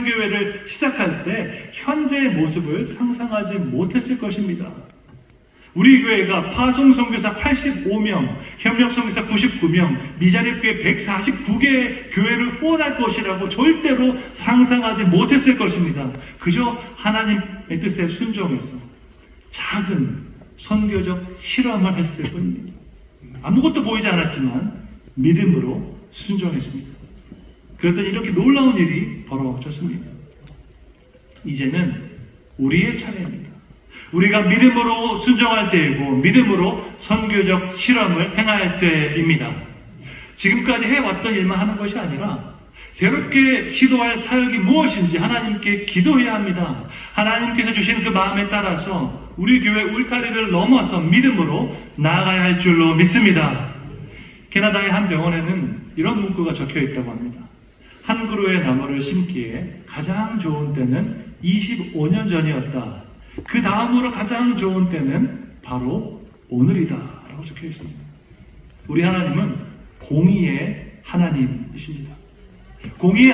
대성교회를 시작할 때 현재의 모습을 상상하지 못했을 것입니다. 우리 교회가 파송 선교사 85명, 협력 선교사 99명, 미자립 교회 149개의 교회를 후원할 것이라고 절대로 상상하지 못했을 것입니다. 그저 하나님의 뜻에 순종해서 작은 선교적 실험을 했을 뿐입니다. 아무것도 보이지 않았지만 믿음으로 순종했습니다. 그랬더니 이렇게 놀라운 일이 벌어졌습니다. 이제는 우리의 차례입니다. 우리가 믿음으로 순종할 때이고 믿음으로 선교적 실험을 행할 때입니다. 지금까지 해왔던 일만 하는 것이 아니라 새롭게 시도할 사역이 무엇인지 하나님께 기도해야 합니다. 하나님께서 주신 그 마음에 따라서 우리 교회 울타리를 넘어서 믿음으로 나아가야 할 줄로 믿습니다. 캐나다의 한 병원에는 이런 문구가 적혀 있다고 합니다. 한 그루의 나무를 심기에 가장 좋은 때는 25년 전이었다. 그 다음으로 가장 좋은 때는 바로 오늘이다. 라고 적혀 있습니다. 우리 하나님은 공의의 하나님이십니다. 공의의